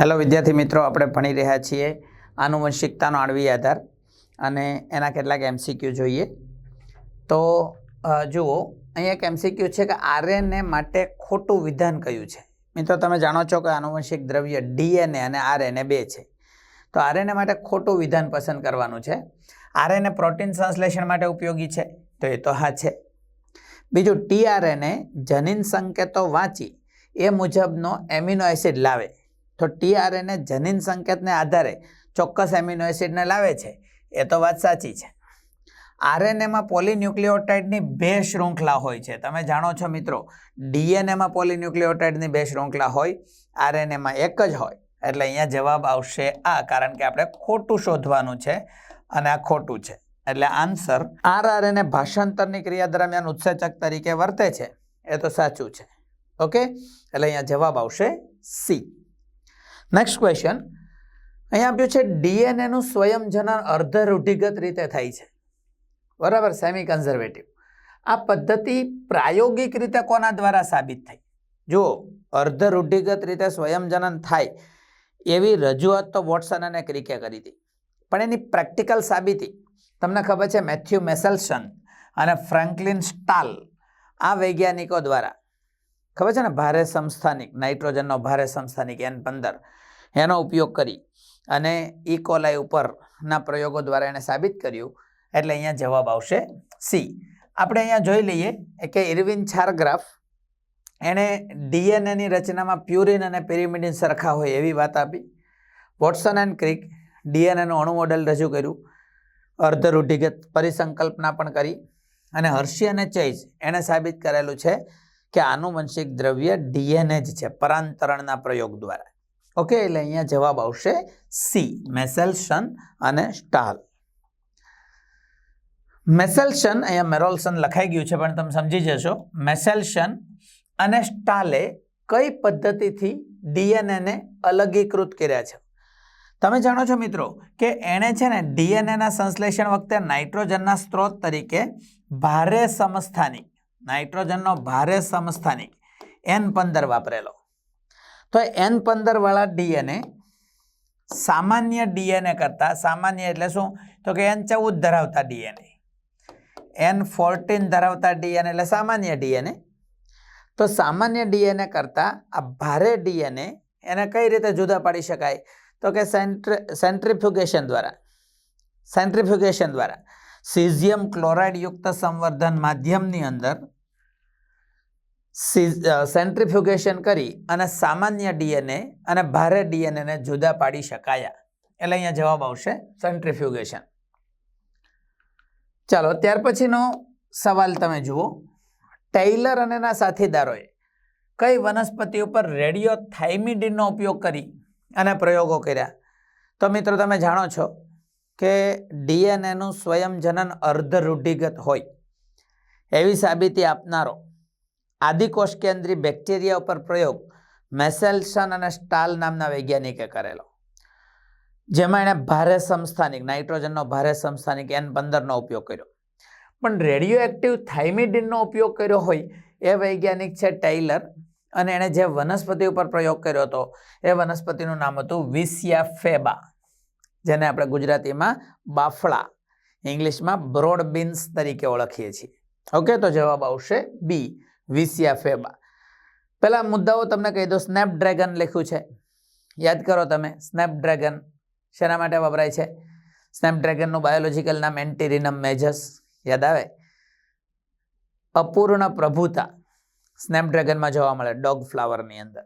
Hello વિદ્યાર્થી મિત્રો, આપણે ભણી રહ્યા છીએ આનુવંશિકતાનો આણવી આધાર અને એના કેટલાક એમસીક્યુ જોઈએ. તો જુઓ, અહીંયા એક એમસીક્યુ છે કે આરએનએ માટે ખોટું વિધાન કયું છે? મિત્રો, તમે જાણો છો કે આનુવંશિક દ્રવ્ય ડીએનએ અને આરએનએ બે છે. તો આરએનએ માટે ખોટું વિધાન પસંદ કરવાનું છે. આરએનએ પ્રોટીન સંશ્લેષણ માટે ઉપયોગી છે? તો એ તો હા છે. બીજું ટીઆરએનએ જનીન સંકેતો વાંચી એ મુજબનો એમિનો એસિડ લાવે. તો ટીઆરએનએ જનીન સંકેતને આધારે ચોક્કસ એમિનો એસિડને લાવે છે. એ તો વાત સાચી છે. આરએનએમાં પોલીન્યુક્લિયોટાઇડની બે શૃંખલા હોય છે. તમે જાણો છો મિત્રો ડીએનએમાં પોલીન્યુક્લિયોટાઇડની બે શૃંખલા હોય આરએનએમાં એક જ હોય. એટલે અહીંયા જવાબ આવશે આ, કારણ કે આપણે ખોટું શોધવાનું છે અને આ ખોટું છે. એટલે આન્સર આરઆરએનએ ભાષાંતરની ક્રિયા દરમિયાન ઉત્સેચક તરીકે વર્તે છે. એ તો સાચું છે. ઓકે? એટલે અહીંયા જવાબ આવશે સી નેક્સ્ટ ક્વેશ્ચન અહીંયા આપ્યું છે ડીએનએનું સ્વયંજનન અર્ધ રૂઢિગત રીતે થાય છે. બરાબર સેમી કન્ઝર્વેટિવ આ પદ્ધતિ પ્રાયોગિક રીતે કોના દ્વારા સાબિત થઈ? જુઓ અર્ધ રૂઢિગત રીતે સ્વયંજનન થાય એવી રજૂઆત તો વોટસન અને ક્રિકે કરી હતી. પણ એની પ્રેક્ટિકલ સાબિતી, તમને ખબર છે, મેથ્યુ મેસેલ્સન અને ફ્રેન્કલિન સ્ટાલ આ વૈજ્ઞાનિકો દ્વારા. ખબર છે ને, ભારે સંસ્થાનિક, નાઇટ્રોજનનો ભારે સંસ્થાનિક એન પંદર એનો ઉપયોગ કરી અને ઇકોલાઈ ઉપરના પ્રયોગો દ્વારા એણે સાબિત કર્યું. એટલે અહીંયા જવાબ આવશે સી. આપણે અહીંયા જોઈ લઈએ કે ઇરવિન છારગ્રાફ એણે ડીએનએની રચનામાં પ્યુરિન અને પેરિમિડિન સરખા હોય એવી વાત આપી. વોટસન એન્ડ ક્રિક ડીએનએનું અણુ મોડેલ રજૂ કર્યું. અર્ધ રૂઢિગત પરિસંકલ્પના પણ કરી અને હર્ષી અને ચૈઝ એણે સાબિત કરેલું છે કે આનુવંશિક દ્રવ્ય ડીએનએ જ છે, પરાંતરણના પ્રયોગ દ્વારા. ઓકે, એટલે અહીંયા જવાબ આવશે સી, મેસેલ્સન અને સ્ટાલ. મેસેલ્સન અહીંયા મેરોલ્સન લખાઈ ગયું છે, પણ તમે સમજી જશો. મેસેલ્સન અને સ્ટાલે કઈ પદ્ધતિથી ડીએનએને અલગીકૃત કર્યા છે? તમે જાણો છો મિત્રો કે એણે છે ને ડીએનએના સંશ્લેષણ વખતે નાઇટ્રોજનના સ્ત્રોત તરીકે ભારે સમસ્થાનિક, નાઇટ્રોજનનો ભારે સમસ્થાનિક, એન પંદર વાપરેલો. તો એન પંદર વાળા ડીએનએ સામાન્ય ડીએનએ કરતાં, સામાન્ય એટલે શું? તો કે એન ચૌદ ધરાવતા ડીએનએ એન ફોર્ટીન ધરાવતા ડીએનએ એટલે સામાન્ય ડીએનએ તો સામાન્ય ડીએનએ કરતાં આ ભારે ડીએનએ એને કઈ રીતે જુદા પાડી શકાય? તો કે સેન્ટ્રી, સેન્ટ્રીફ્યુગેશન દ્વારા. સેન્ટ્રીફ્યુગેશન દ્વારા. સિઝિયમ ક્લોરાઇડયુક્ત સંવર્ધન માધ્યમની અંદર સેન્ટ્રીફ્યુગેશન કરી અને સામાન્ય ડીએનએ અને ભારે ડીએનએને જુદા પાડી શકાયા. એટલે અહીંયા જવાબ આવશે સેન્ટ્રીફ્યુગેશન. ચાલો, ત્યાર પછીનો સવાલ તમે જુઓ. ટેઈલર અને એના સાથીદારોએ કઈ વનસ્પતિ ઉપર રેડિયો થાઇમિડીનનો ઉપયોગ કરી અને પ્રયોગો કર્યા? તો મિત્રો, તમે જાણો છો કે ડીએનએનું સ્વયંજનન અર્ધ રૂઢિગત હોય. એવી સાબિતી આપનારો આદિકોષ કેન્દ્રી બેક્ટેરિયા ઉપર પ્રયોગ મેસેલ્સન અને સ્ટાલ નામના વૈજ્ઞાનિકે કરેલો. જેમાં એણે ભારે સંસ્થાનિક, નાઇટ્રોજનનો ભારે સંસ્થાનિક એન પંદરનો ઉપયોગ કર્યો. પણ રેડિયો એક્ટિવ થાઇમિડિનનો ઉપયોગ કર્યો હોય એ વૈજ્ઞાનિક છે ટેઇલર અને એણે જે વનસ્પતિ ઉપર પ્રયોગ કર્યો હતો એ વનસ્પતિનું નામ હતું વિસિયા ફેબા, જેને આપણે ગુજરાતીમાં બાફળા, ઇંગ્લિશમાં બ્રોડ બીન્સ તરીકે ઓળખીએ છીએ. ઓકે, તો જવાબ આવશે બી. વિસિયા ફેબા. પહેલા મુદ્દાઓ તમને કહી દો સ્નેપડ્રેગન લખ્યું છે. યાદ કરો તમે સ્નેપડ્રેગન શેના માટે વપરાય છે? સ્નેપડ્રેગનનું બાયોલોજીકલ નામ એન્ટીરિનમ મેજસ યાદ આવે? અપૂર્ણ પ્રભુતા સ્નેપડ્રેગનમાં જોવા મળે ડોગ ફ્લાવરની અંદર.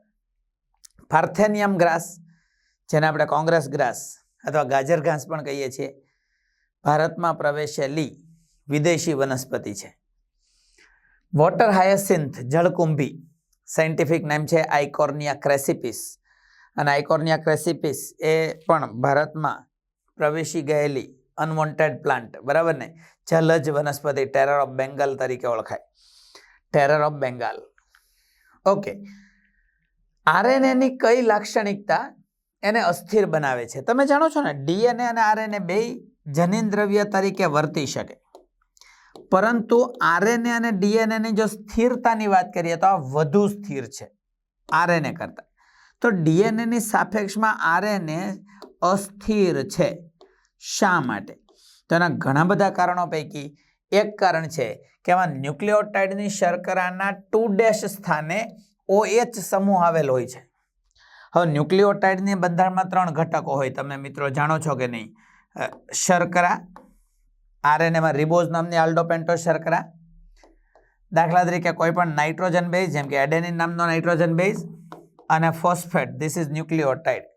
પાર્થેનિયમ ગ્રાસ જેને આપણે કોંગ્રેસ ગ્રાસ અથવા ગાજર ઘાસ પણ કહીએ છીએ, ભારતમાં પ્રવેશેલી વિદેશી વનસ્પતિ છે. વોટર હાયસિન્થ જળકુંભી. સાયન્ટિફિક નેમ છે આઇકોર્નિયા ક્રેસિપિસ અને આઇકોર્નિયા ક્રેસિપિસ એ પણ ભારતમાં પ્રવેશી ગયેલી અનવોન્ટેડ પ્લાન્ટ બરાબર ને? જલજ વનસ્પતિ ટેરર ઓફ બેંગાલ તરીકે ઓળખાય. ટેરર ઓફ બેંગાલ ઓકે આરએનએની કઈ લાક્ષણિકતા એને અસ્થિર બનાવે છે? તમે જાણો છો ને, ડીએનએ અને આરએનએ બે જનીન દ્રવ્ય તરીકે વર્તી શકે. પરંતુ આરએનએ અને ડીએનએની જો સ્થિરતાની વાત કરીએ તો આ વધુ સ્થિર છે, આરએનએ કરતાં. તો ડીએનએની સાપેક્ષમાં આરએનએ અસ્થિર છે શા માટે? તો એના ઘણા બધા કારણો પૈકી એક કારણ છે કે એમાં ન્યુક્લિયોટાઇડની શર્કરાના ટુ ડેશ સ્થાને ઓએચ સમૂહ આવેલો હોય છે. હવે ન્યુક્લિયોટાઇડની બંધારણમાં ત્રણ ઘટકો હોય તમે મિત્રો જાણો છો કે નહીં? શર્કરા આરએનએમાં રિબોઝ નામની આલ્ડોપેન્ટો શર્કરા. દાખલા તરીકે કોઈ પણ નાઇટ્રોજન બેઝ જેમ કે એડેનિન નામનો નાઇટ્રોજન બેઝ અને ફોસ્ફેટ ધીસ ઇઝ ન્યુક્લિયોટાઇડ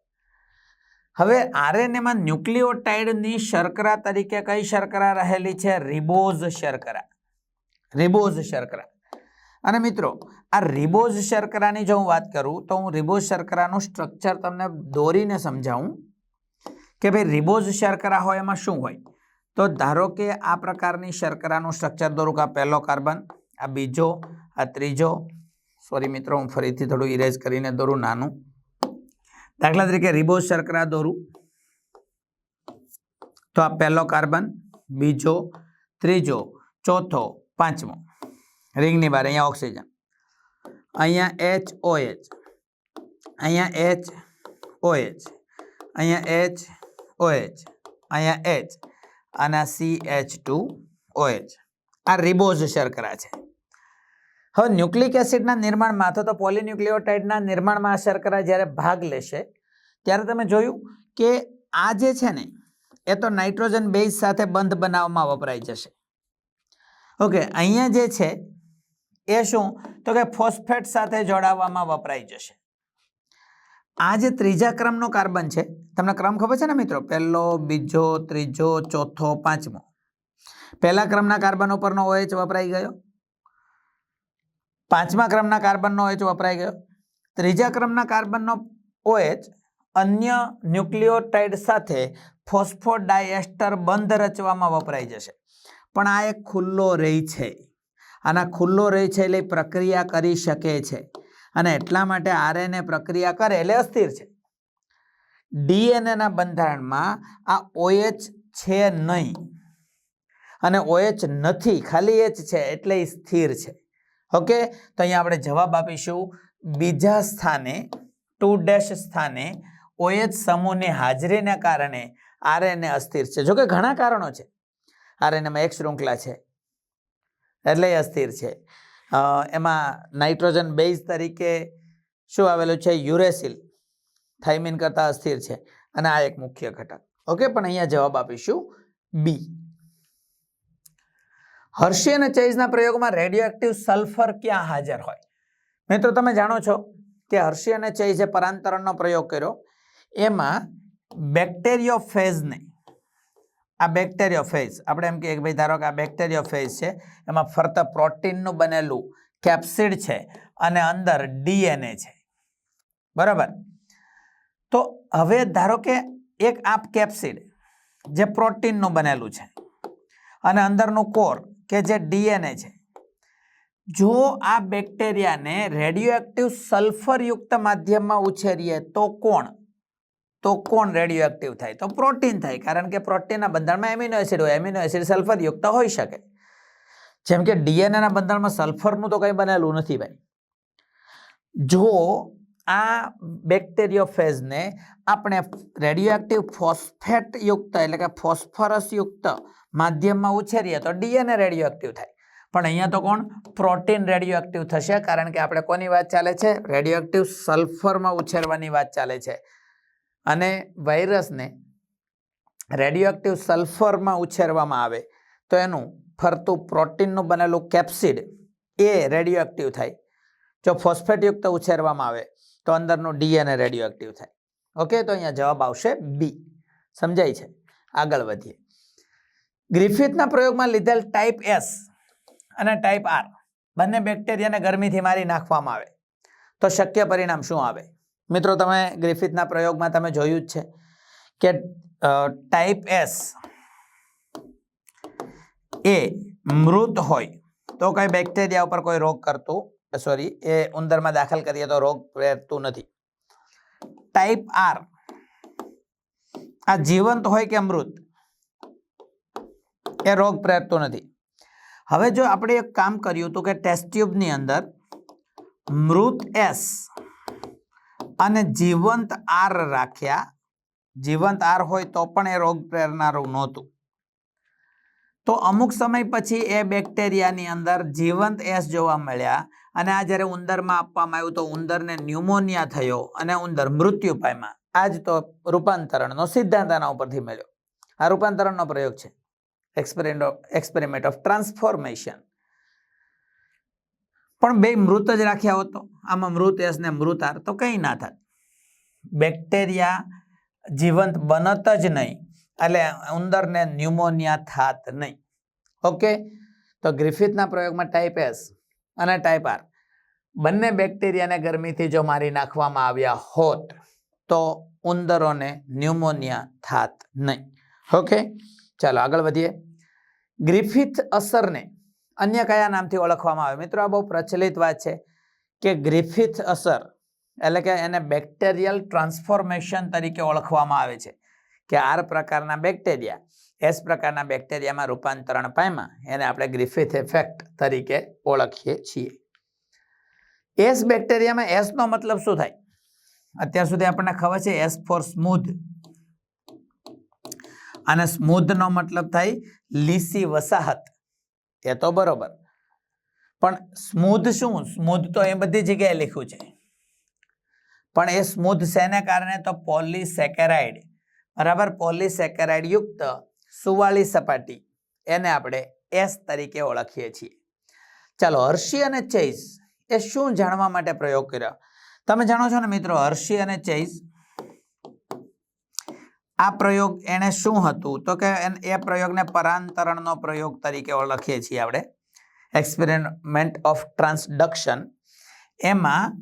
હવે આરએનએમાં ન્યુક્લિયોટાઇડની શર્કરા તરીકે કઈ શર્કરા રહેલી છે? રિબોઝ શર્કરા. રિબોઝ શર્કરા. અને મિત્રો, આ રિબોઝ શર્કરાની જો હું વાત કરું, તો હું રિબોઝ શર્કરાનું સ્ટ્રક્ચર તમને દોરીને સમજાવું કે ભાઈ રિબોઝ શર્કરા હોય એમાં શું હોય? તો ધારો કે આ પ્રકારની શર્કરાનું સ્ટ્રક્ચર દોરું કે આ પહેલો કાર્બન, આ બીજો, આ ત્રીજો. સોરી મિત્રો, હું ફરીથી થોડું ઇરેઝ કરીને દોરું નાનું. દાખલા તરીકે રિબોઝ શર્કરા દોરું. તો આ પહેલો કાર્બન, બીજો, ત્રીજો, ચોથો, પાંચમો. રિંગની બહાર, અહીંયા ઓક્સિજન અહીંયા એચ ઓએચ અહીંયા એચ ઓએચ અહીંયા એચ ઓએચ અહીંયા એચ અને સી એચ ટુ ઓએચ. આ રિબોઝ શર્કરા છે. હવે ન્યુક્લિક એસિડના નિર્માણમાં અથવા તો પોલિન્યુક્લિયોટાઇડના નિર્માણમાં આ શર્કરા જ્યારે ભાગ લેશે, ત્યારે તમે જોયું કે આ જે છે ને, એ તો નાઇટ્રોજન બેઝ સાથે બંધ બનાવવામાં વપરાઈ જશે. ઓકે, અહીંયા જે છે, એ શું? તો કે ફોસ્ફેટ સાથે જોડાવવામાં વપરાઈ જશે. આ જે ત્રીજા ક્રમનો કાર્બન છે, તમને ક્રમ ખબર છે ને મિત્રો? પહેલો, બીજો, ત્રીજો, ચોથો, પાંચમો. પહેલા ક્રમના કાર્બન ઉપરનો ઓએચ વપરાઈ ગયો. પાંચમા ક્રમના કાર્બનનો ઓએચ વપરાઈ ગયો. ત્રીજા ક્રમના કાર્બનનો ઓએચ અન્ય ન્યુક્લિયોટાઇડ સાથે ફોસ્ફોડાયએસ્ટર બંધ રચવામાં વપરાઈ જશે. પણ આ એક ખુલ્લો રહી છે. આના ખુલ્લો રહી છે એટલે પ્રક્રિયા કરી શકે છે. અને એટલા માટે આરએનએ પ્રક્રિયા કરે એટલે અસ્થિર છે. ડીએનએના બંધારણમાં આ ઓએચ છે નહીં. અને ઓએચ નથી, ખાલી એચ છે એટલે સ્થિર છે. ઓકે? તો અહીંયા આપણે જવાબ આપીશું. બીજા સ્થાને, ટુ ડેશ સ્થાને ઓએચ સમૂહની હાજરીને કારણે આરએનએ અસ્થિર છે. જોકે ઘણા કારણો છે. આરએનએમાં એક શૃંખલા છે. એટલે અસ્થિર છે. એમાં નાઇટ્રોજન બેઝ તરીકે શું આવેલું છે? યુરેસિલ. થાઇમિન કરતાં અસ્થિર છે. અને આ એક મુખ્ય ઘટક. ઓકે, પણ અહીંયા જવાબ આપીશું બી હર્ષી અને ચેઇઝના પ્રયોગમાં રેડિયોએક્ટિવ સલ્ફર ક્યાં હાજર હોય? મિત્રો, તમે જાણો છો કે હર્ષી અને ચેઇઝે પરાંતરણનો પ્રયોગ કર્યો. એમાં બેક્ટેરિયોફેઝને આ બેક્ટેરિયોફેઝ આપણે એમ કહીએ કે ભાઈ ધારો કે આ બેક્ટેરિયોફેઝ છે, એમાં ફરતા પ્રોટીનનું બનેલું કેપ્સિડ છે અને અંદર ડીએનએ છે. બરાબર? તો હવે ધારો કે એક આપ કેપ્સિડ જે પ્રોટીનનું બનેલું છે અને અંદરનું કોર કે જે ડીએનએ છે. જો આ બેક્ટેરિયાને રેડિયોએક્ટિવ સલ્ફરયુક્ત માધ્યમમાં ઉછેરીએ તો કોણ? તો કોણ રેડિયો એક્ટિવ થાય? તો પ્રોટીન થાય, કારણ કે પ્રોટીનના બંધારણમાં એમિનો એસિડ હોય એમિનો એસિડ સલ્ફરયુક્ત હોઈ શકે. જેમ કે ડીએનએના બંધારણમાં સલ્ફરનું તો કંઈ બનેલું નથી ભાઈ. જો આ બેક્ટેરિયોફેઝને આપણે રેડિયોએક્ટિવ ફોસ્ફેટ યુક્ત એટલે કે ફોસ્ફરસ યુક્ત માધ્યમમાં ઉછેરીએ તો ડીએનએ રેડિયોએક્ટિવ થાય. પણ અહીંયા તો કોણ? પ્રોટીન રેડિયોએક્ટિવ થશે, કારણ કે આપણે કોની વાત ચાલે છે? રેડિયોએક્ટિવ સલ્ફરમાં ઉછેરવાની વાત ચાલે છે. અને વાયરસને રેડિયોએક્ટિવ સલ્ફરમાં ઉછેરવામાં આવે, તો એનું ફરતું પ્રોટીનનું બનેલું કેપ્સિડ એ રેડિયોએક્ટિવ થાય. જો ફોસ્ફેટયુક્ત ઉછેરવામાં આવે, તો અંદરનું ડીએનએ રેડિયોએક્ટિવ થાય. ઓકે તો અહીંયા જવાબ આવશે બી સમજાય છે? આગળ વધીએ. ગ્રિફિથના પ્રયોગમાં લીધેલ ટાઈપ એસ અને ટાઈપ આર બંને બેક્ટેરિયાને ગરમીથી મારી નાખવામાં આવે. તો શક્ય પરિણામ શું આવે? મિત્રો, તમે ગ્રિફિથના પ્રયોગમાં તમે જોયું જ છે કે ટાઈપ એસ એ મૃત હોય તો કઈ બેક્ટેરિયા ઉપર કોઈ રોગ કરતું સોરી એ ઉંદરમાં દાખલ કરીએ તો રોગ પ્રેરતું નથી. ટાઈપ આર આ જીવંત હોય કે મૃત, એ રોગ પ્રેરતું નથી. હવે જો આપણે એક કામ કર્યું હતું કે ટેસ્ટ ટ્યુબની અંદર મૃત એસ અને જીવંત આર રાખ્યા. જીવંત આર હોય તો પણ એ રોગ પ્રેરનારું નહોતું. તો અમુક સમય પછી એ બેક્ટેરિયાની અંદર જીવંત એસ જોવા મળ્યા અને આ જ્યારે ઉંદરમાં આપવામાં આવ્યું તો ઉંદરને ન્યુમોનિયા થયો અને ઉંદર મૃત્યુ પામ્યા. આ જ તો રૂપાંતરણનો સિદ્ધાંત આના ઉપરથી મળ્યો. આ રૂપાંતરણનો પ્રયોગ છે. એક્સપેરિમેન્ટ ઓફ ટ્રાન્સફોર્મેશન પણ બે મૃત જ રાખ્યા હોત આમાં મૃત એસને મૃતાર. તો કંઈ ના થાય. બેક્ટેરિયા જીવંત બનત જ નહીં. એટલે ઉંદરને ન્યુમોનિયા થાત નહીં. ઓકે? તો ગ્રિફિથના પ્રયોગમાં ટાઈપ એસ અને ટાઈપ આર બંને બેક્ટેરિયાને ગરમીથી જો મારી નાખવામાં આવ્યા હોત, તો ઉંદરોને ન્યુમોનિયા થાત નહીં. ઓકે? ચાલો આગળ વધીએ. ગ્રિફિથ અસરને અન્ય કયા નામથી ઓળખવામાં આવે? મિત્રો, આ બહુ પ્રચલિત વાત છે. કે ગ્રિફિથ અસર, એટલે કે એને બેક્ટેરિયલ ટ્રાન્સફોર્મેશન તરીકે ઓળખવામાં આવે છે, કે આર પ્રકારના બેક્ટેરિયા, એસ પ્રકારના બેક્ટેરિયામાં રૂપાંતરણ પામ્યા, એને આપણે ગ્રિફિથ ઇફેક્ટ તરીકે ઓળખીએ છીએ. એસ બેક્ટેરિયામાં એસનો મતલબ શું થાય? અત્યાર સુધી આપણને ખબર છે એસ ફોર સ્મૂધ. અને સ્મૂધનો મતલબ થાય લીસી વસાહત. એ તો બરોબર. પણ સ્મૂધ શું? સ્મૂધ તો એ બધી જગ્યાએ લખ્યું છે. પણ એ સ્મૂધ શેને કારણે? તો પોલીસેકેરાઇડ. બરાબર? પોલીસેકેરાઇડ યુક્ત સુવાળી સપાટી. એને આપણે એસ તરીકે ઓળખીએ છીએ. ચાલો, હર્ષી અને ચૈસ એ શું જાણવા માટે પ્રયોગ કર્યો? તમે જાણો છો ને મિત્રો, હર્ષી અને ચૈસ આ પ્રયોગ એને શું હતું? તો કે એ પ્રયોગને પરાંતરણનો પ્રયોગ તરીકે ઓળખીએ છીએ આપણે. એક્સપેરિમેન્ટ ઓફ ટ્રાન્સડક્શન એમાં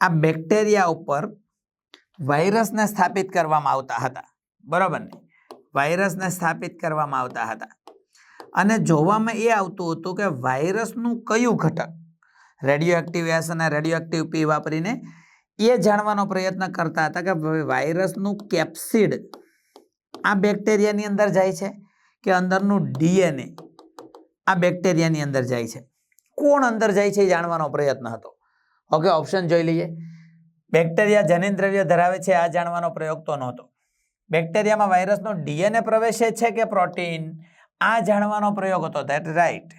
આ બેક્ટેરિયા ઉપર વાયરસને સ્થાપિત કરવામાં આવતા હતા. બરાબર ને? વાયરસને સ્થાપિત કરવામાં આવતા હતા. અને જોવામાં એ આવતું હતું કે વાયરસનું કયું ઘટક? રેડિયો એક્ટિવ એસ અને રેડિયો એક્ટિવ પી વાપરીને એ જાણવાનો પ્રયત્ન કરતા હતા કે વાયરસનું કેપ્સિડ આ બેક્ટેરિયાની અંદર જાય છે કે અંદરનું ડીએનએ આ બેક્ટેરિયાની અંદર જાય છે. કોણ અંદર જાય છે એ જાણવાનો પ્રયત્ન હતો? ઓકે ઓપ્શન જોઈ લઈએ. બેક્ટેરિયા જનીન દ્રવ્ય ધરાવે છે આ જાણવાનો પ્રયોગ તો નહોતો. બેક્ટેરિયામાં વાયરસનો ડીએનએ પ્રવેશે છે કે પ્રોટીન? આ જાણવાનો પ્રયોગ હતો. ધેટ રાઈટ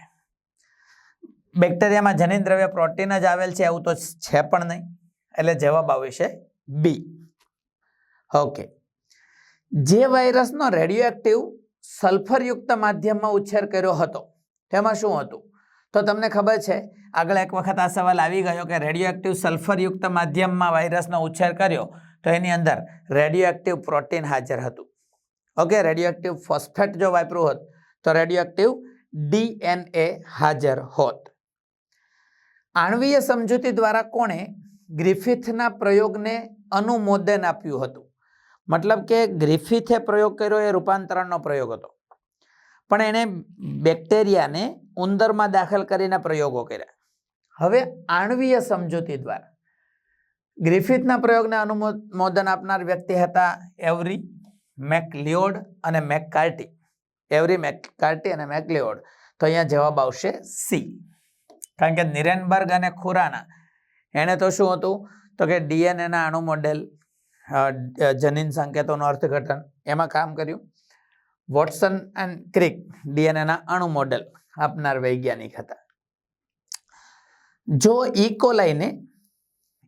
બેક્ટેરિયામાં જનીન દ્રવ્ય પ્રોટીન જ આવેલ છે એવું તો છે પણ નહીં. એટલે જવાબ આવશે બી ઓકે જે વાયરસનો રેડિયો એક્ટિવ સલ્ફરયુક્ત માધ્યમમાં ઉછેર કર્યો હતો તેમાં શું હતું? તો તમને ખબર છે, આગળ એક વખત આ સવાલ આવી ગયો કે રેડિયો એક્ટિવ સલ્ફરયુક્ત માધ્યમમાં વાયરસનો ઉછેર કર્યો, તો એની અંદર રેડિયો એક્ટિવ પ્રોટીન હાજર હતું. ઓકે રેડિયો એક્ટિવ ફોસ્ફેટ જો વાપર્યું હોત, તો રેડિયો એક્ટિવ ડીએનએ હાજર હોત. આણવીય સમજૂતી દ્વારા કોણે ગ્રિફિથના પ્રયોગને અનુમોદન આપ્યું હતું? મતલબ કે ગ્રિફિથે પ્રયોગ કર્યો એ રૂપાંતરણનો પ્રયોગ હતો. પણ એણે બેક્ટેરિયાને ઉંદરમાં દાખલ કરીને પ્રયોગો કર્યા. હવે આણવીય સમજૂતી દ્વારા. ગ્રિફિથના પ્રયોગને અનુમોદન આપનાર વ્યક્તિ હતા એવરી મેકલિયોડ અને મેકકાર્ટી. એવરી મેકકાર્ટી અને મેકલિયોડ. તો અહીંયા જવાબ આવશે સી. કારણ કે નિરેનબર્ગ અને ખુરાના એણે તો શું હતું? તો કે ડીએનએના અણુ મોડેલ જનીન સંકેતોનું અર્થઘટન, એમાં કામ કર્યું. વોટસન એન્ડ ક્રિક ડીએનએના અણુ મોડેલ આપનાર વૈજ્ઞાનિક હતા. જો ઇકોલાઈને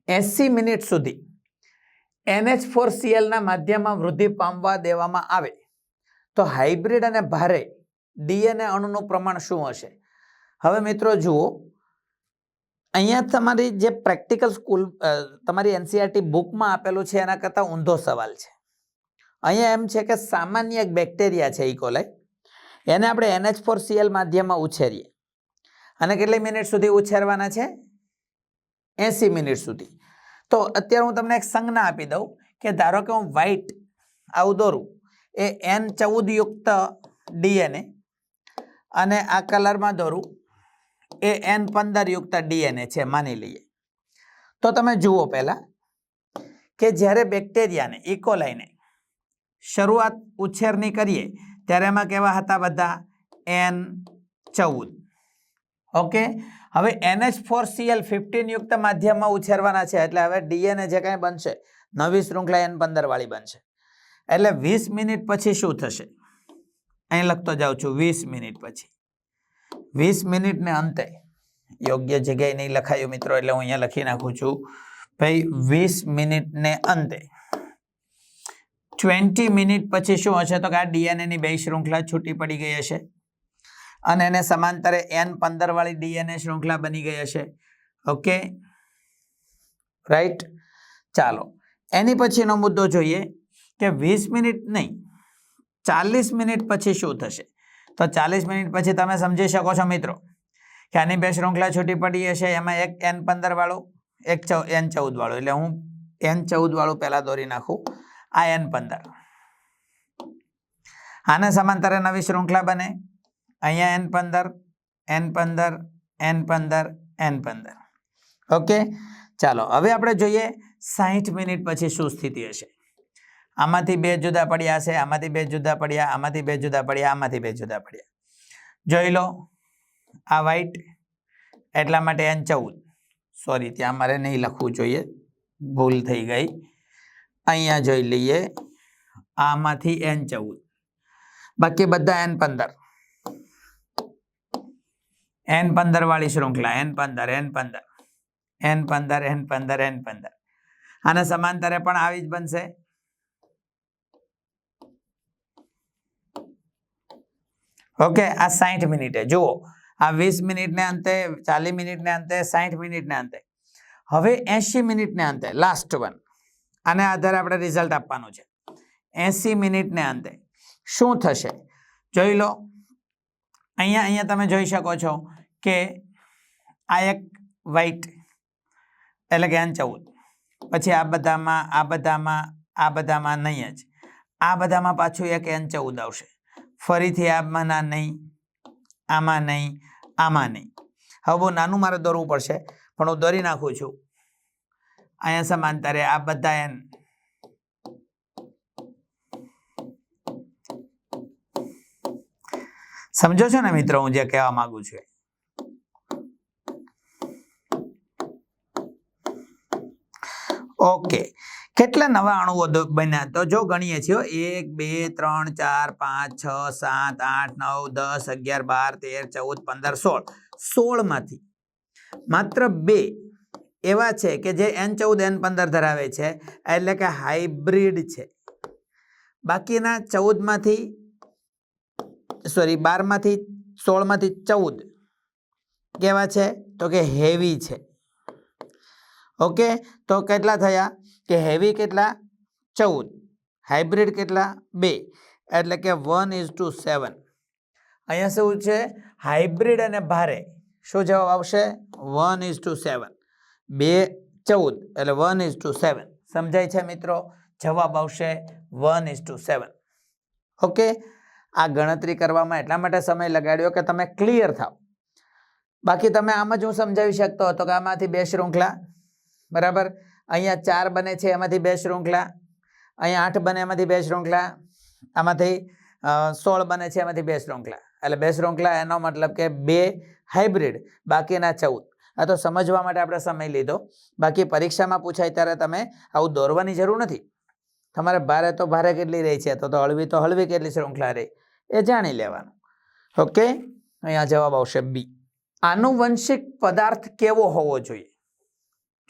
એસી મિનિટ સુધી એનએચ ફોર સીએલના માધ્યમમાં વૃદ્ધિ પામવા દેવામાં આવે, તો હાઇબ્રિડ અને ભારે ડીએનએ અણુનું પ્રમાણ શું હશે? હવે મિત્રો જુઓ, અહીંયા તમારી જે પ્રેક્ટિકલ સ્કૂલ તમારી એનસીઆરટી બુકમાં આપેલું છે એના કરતાં ઊંધો સવાલ છે. અહીંયા એમ છે કે સામાન્ય એક બેક્ટેરિયા છે ઇકોલાઈ એને આપણે એનએચ ફોર સીએલ માધ્યમમાં ઉછેરીએ. અને કેટલી મિનિટ સુધી ઉછેરવાના છે? એંસી મિનિટ સુધી. તો અત્યારે હું તમને એક સંજ્ઞા આપી દઉં કે ધારો કે હું વ્હાઈટ આવું દોરું, એ એન ચૌદ યુક્ત ડીએનએ અને આ કલરમાં દોરું, એ એન પંદર યુક્ત ડીએનએ છે, માની લઈએ. તો તમે જુઓ પહેલાં કે જ્યારે બેક્ટેરિયાને ઇકોલાઈને શરૂઆત ઉછેરની કરીએ. ત્યારે એમાં કેવા હતા બધા? એન ચૌદ. ઓકે? હવે એનએચ ફોર સીએલ ફિફ્ટીન યુક્ત માધ્યમમાં ઉછેરવાના છે. એટલે હવે ડીએનએ જે કાંઈ બનશે, નવી શૃંખલા એન પંદરવાળી બનશે. એટલે વીસ મિનિટ પછી શું થશે? અહીં લખતો જાઉં છું, વીસ મિનિટ પછી. વીસ મિનિટને અંતે. યોગ્ય જગ્યાએ નહીં લખાયું મિત્રો, એટલે હું અહીંયા લખી નાખું છું. ભાઈ, વીસ મિનિટને અંતે. ટ્વેન્ટી મિનિટ પછી શું હશે તો કે આ ડીએનએની બે શૃંખલા છૂટી પડી ગઈ હશે. અને એને સમાંતરે એન પંદર વાળી ડીએનએ શૃંખલા બની ગઈ હશે. ઓકે રાઈટ ચાલો. એની પછીનો મુદ્દો જોઈએ કે વીસ મિનિટ નહીં, ચાલીસ મિનિટ પછી શું થશે? તો ચાલીસ મિનિટ પછી તમે સમજી શકો છો મિત્રો કે આની બે શૃંખલા છૂટી પડી હશે. એમાં એક એન પંદર વાળું, એક ચૌ એન ચૌદ વાળું. એટલે હું એન ચૌદ વાળું પહેલાં દોરી નાખું. આ એન પંદર. આને સમાંતરે નવી શૃંખલા બને. અહીંયા એન પંદર એન પંદર એન પંદર એન પંદર. ઓકે? ચાલો, હવે આપણે જોઈએ સાહીઠ મિનિટ પછી શું સ્થિતિ હશે. આમાંથી બે જુદા પડ્યા હશે, આમાંથી બે જુદા પડ્યા, આમાંથી બે જુદા પડ્યા, આમાંથી બે જુદા પડ્યા. જોઈ લો, આ વ્હાઈટ એટલા માટે એન ચૌદ. સોરી ત્યાં મારે નહીં લખવું જોઈએ. ભૂલ થઈ ગઈ. અહીંયા જોઈ લઈએ. આમાંથી એન ચૌદ. બાકી બધા એન પંદર. એન પંદર વાળી શૃંખલા એન પંદર એન પંદર. એન પંદર એન પંદર એન પંદર. આને સમાંતરે પણ આવી જ બનશે. ઓકે, આ સાઠ મિનિટે. જુઓ, આ વીસ મિનિટને અંતે, ચાલીસ મિનિટને અંતે સાઠ મિનિટને અંતે. હવે એંશી મિનિટને અંતે લાસ્ટ વન આને આધારે આપણે રિઝલ્ટ આપવાનું છે. એંસી મિનિટને અંતે. શું થશે? જોઈ લો. અહીંયા અહીંયા તમે જોઈ શકો છો કે આ એક વ્હાઈટ એટલે કે એન ચૌદ. પછી આ બધામાં આ બધામાં આ બધામાં નહીં જ. આ બધામાં પાછું એક એન ચૌદ આવશે. ફરીથી આમાંના નહીં, આમાં નહીં આમાં નહીં. હવે નાનું મારે દોરવું પડશે, પણ હું દોરી નાખું છું. અહીંયા સમાંતરે આ બધા એન સમજો છો ને મિત્રો હું જે કહેવા માંગુ છું ઓકે કેટલા નવા અણુઓ બન્યા તો જો ગણીએ છીએ એક, બે, ત્રણ, ચાર, પાંચ, છ, સાત, આઠ, નવ, દસ, અગિયાર, બાર, તેર, ચૌદ, પંદર, સોળ. સોળમાંથી માત્ર બે એવા છે કે જે એન ચૌદ, એન પંદર ધરાવે છે, એટલે કે હાઇબ્રિડ છે. બાકીના ચૌદમાંથી, સોરી, બારમાંથી, સોળમાંથી ચૌદ કેવા છે? તો કે હેવી છે. ઓકે? તો કેટલા થયા? કે હેવી કેટલા? ચૌદ. હાઇબ્રિડ કેટલા? બે. એટલે કે વન ઇઝ ટુ સેવન. અહીંયા શું છે? હાઇબ્રિડ અને ભારે. શું જવાબ આવશે? One is to seven. બે ચૌદ એટલે વન ઇઝ ટુ સેવન. સમજાય છે મિત્રો? જવાબ આવશે one is to seven. Okay? આ ગણતરી કરવામાં એટલા માટે સમય લગાડ્યો કે તમે ક્લિયર થાવ. બાકી તમે આમ જ હું સમજાવી શકતો હતો કે આમાંથી બે શૃંખલા. બરાબર? અહીંયા ચાર બને છે, એમાંથી બે શૃંખલા. અહીંયા આઠ બને, એમાંથી બે શૃંખલા. આમાંથી સોળ બને છે, એમાંથી બે શૃંખલા. એટલે બે શૃંખલા એનો મતલબ કે બે હાઇબ્રિડ. બાકીના ચૌદ. આ તો સમજવા માટે આપણે સમય લીધો. બાકી પરીક્ષામાં પૂછાય ત્યારે તમે આવું દોરવાની જરૂર નથી. તમારે ભારે તો ભારે કેટલી રહી છે? તો તો હળવી તો હળવી કેટલી શૃંખલા રહી? એ જાણી લેવાનું. ઓકે અહીંયા જવાબ આવશે બી આનુવંશિક પદાર્થ કેવો હોવો જોઈએ?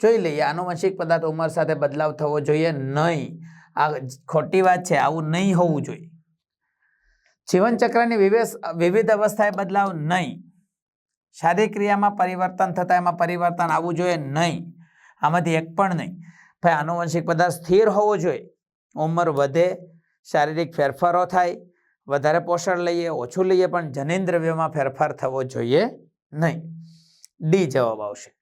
જોઈ લઈએ, આનુવંશિક પદાર્થ ઉંમર સાથે બદલાવ થવો જોઈએ નહીં. આ ખોટી વાત છે, આવું નહીં હોવું જોઈએ. જીવનચક્રની વિવેશ વિવિધ અવસ્થાએ બદલાવ નહીં. શારીરિક ક્રિયામાં પરિવર્તન થતાં એમાં પરિવર્તન આવવું જોઈએ નહીં. આમાંથી એક પણ નહીં. ભાઈ આનુવંશિક પદાર્થ સ્થિર હોવો જોઈએ. ઉંમર વધે, શારીરિક ફેરફારો થાય, વધારે પોષણ લઈએ, ઓછું લઈએ, પણ જનીન દ્રવ્યમાં ફેરફાર થવો જોઈએ નહીં. ડી જવાબ આવશે.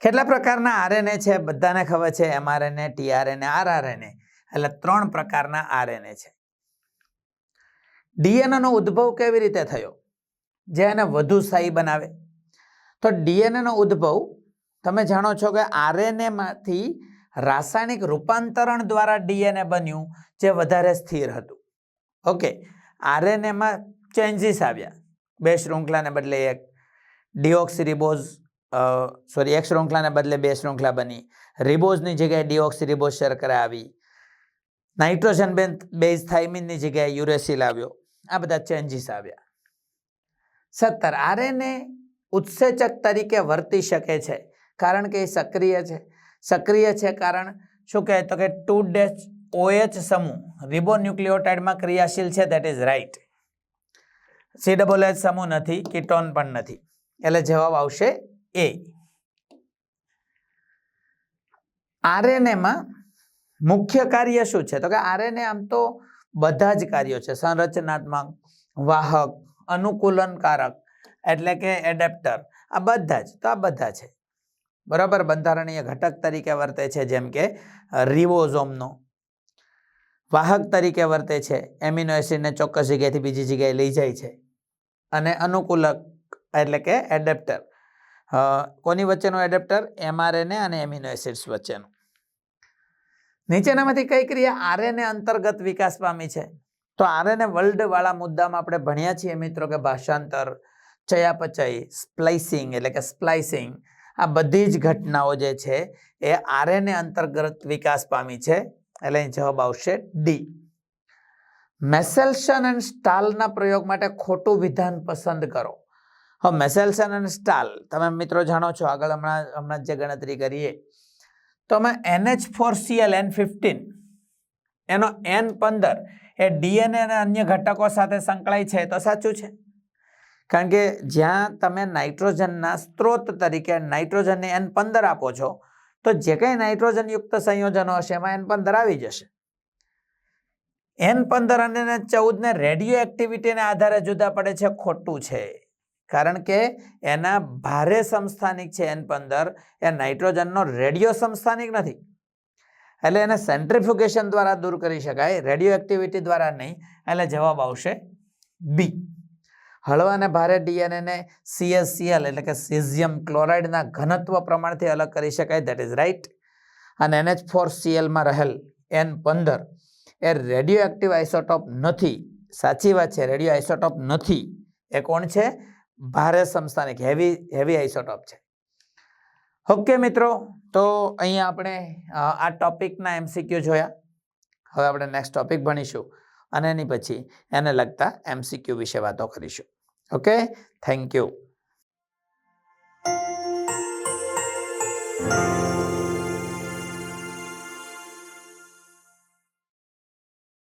કેટલા પ્રકારના આરએનએ છે? બધાને ખબર છે. MRNA, tRNA, rRNA. એટલે ત્રણ પ્રકારના આરએનએ છે. ડીએનએનો ઉદ્ભવ કેવી રીતે થયો? જે એને વધુ સ્થાયી બનાવે. તો ડીએનએનો ઉદ્ભવ, તમે જાણો છો કે આરએનએમાંથી રાસાયણિક રૂપાંતરણ દ્વારા ડીએનએ બન્યું, જે વધારે સ્થિર હતું. ઓકે આરએનએમાં ચેન્જીસ આવ્યા. બે શૃંખલાને બદલે એક ડિઓક્સિરિબોઝ સોરી એક શૃંખલાને બદલે બે શૃંખલા બની. રિબોઝની જગ્યાએ ડિઓક્સિરિબોઝ શર્કરા આવી. નાઇટ્રોજન બેન બેઝ થાઇમિનની જગ્યાએ યુરેસિલ આવ્યો. આ બધા ચેન્જીસ આવ્યા. સત્તર. આરએનએ ઉત્સેચક તરીકે વર્તી શકે છે, કારણ કે એ સક્રિય છે. સક્રિય છે કારણ શું કહે? તો કે ટુ ડેશ ઓએચ સમૂહ રિબોન્યુક્લિયોટાઇડમાં ક્રિયાશીલ છે that is right C double H સમૂહ નથી કીટોન પણ નથી. એટલે જવાબ આવશે એ આરએનએમાં મુખ્ય કાર્ય શું છે? તો કે આરએનએ આમ તો બધા જ કાર્યો છે. સંરચનાત્મક, વાહક અનુકૂલનકારક એટલે કે એડેપ્ટર આ બધા જ, તો આ બધા છે. બરાબર? બંધારણીય ઘટક તરીકે વર્તે છે, જેમ કે રિબોઝોમનો. વાહક તરીકે વર્તે છે, એમિનો એસિડને ચોક્કસ જગ્યાએથી બીજી જગ્યાએ લઈ જાય છે. અને અનુકૂલક એટલે કે એડેપ્ટર કોની વચ્ચેનું એડેપ્ટર એમઆરએનએ અને એમિનો એસિડ્સ વચ્ચેનું. નીચેનામાંથી કઈ ક્રિયા આરએનએ અંતર્ગત વિકાસ પામી છે? તો આરએનએ વર્લ્ડવાળા મુદ્દામાં આપણે ભણ્યા છીએ મિત્રો કે ભાષાંતર, ચયાપચય સ્પ્લાઇસિંગ એટલે કે સ્પ્લાઇસિંગ આ બધી જ ઘટનાઓ જે છે એ આરએનએ અંતર્ગત વિકાસ પામી છે. એટલે જવાબ આવશે ડી મેસેલ્સન એન્ડ સ્ટાલના પ્રયોગ માટે ખોટું વિધાન પસંદ કરો. હવે મેસેલ્સન એન્ડ સ્ટાલ, તમે મિત્રો જાણો છો, આગળ હમણાં હમણાં જ ગણતરી કરીએ. તો અમે NH four CL N fifteen એનો એન પંદર એ ડીએનએ અને અન્ય ઘટકો સાથે સંકળાય છે, તો સાચું છે. કારણ કે જ્યાં તમે નાઇટ્રોજનના સ્ત્રોત તરીકે નાઇટ્રોજનને એન પંદર આપો છો, તો જે કંઈ નાઇટ્રોજનયુક્ત સંયોજનો હશે એમાં એન પંદર આવી જશે. એન પંદર અને ચૌદને રેડિયો એક્ટિવિટીના આધારે જુદા પડે છે, ખોટું છે. કારણ કે એના ભારે સંસ્થાનિક છે, એન પંદર, એ નાઇટ્રોજનનો રેડિયો સંસ્થાનિક નથી. એટલે એને સેન્ટ્રીફ્યુગેશન દ્વારા દૂર કરી શકાય રેડિયો એક્ટિવિટી દ્વારા નહીં, એટલે જવાબ આવશે બી હળવા અને ભારે ડીએનએને સીએસસીએલ એટલે કે સિઝિયમ ક્લોરાઇડના ઘનત્વ પ્રમાણથી અલગ કરી શકાય દેટ ઇઝ રાઇટ અને એનએચ ફોર સીએલમાં રહેલ એન પંદર એ રેડિયો એક્ટિવ આઇસોટોપ નથી. સાચી વાત છે રેડિયો આઇસોટોપ નથી. એ કોણ છે? ભારે સમસ્થાનિક હેવી હેવી આઇસોટોપ છે. ઓકે મિત્રો તો અહીંયા આપણે આ ટોપિકના એમસીક્યુ જોયા. હવે આપણે નેક્સ્ટ ટોપિક ભણીશું અને એની પછી એને લગતા એમસીક્યુ વિશે વાતો કરીશું. ઓકે? Thank you.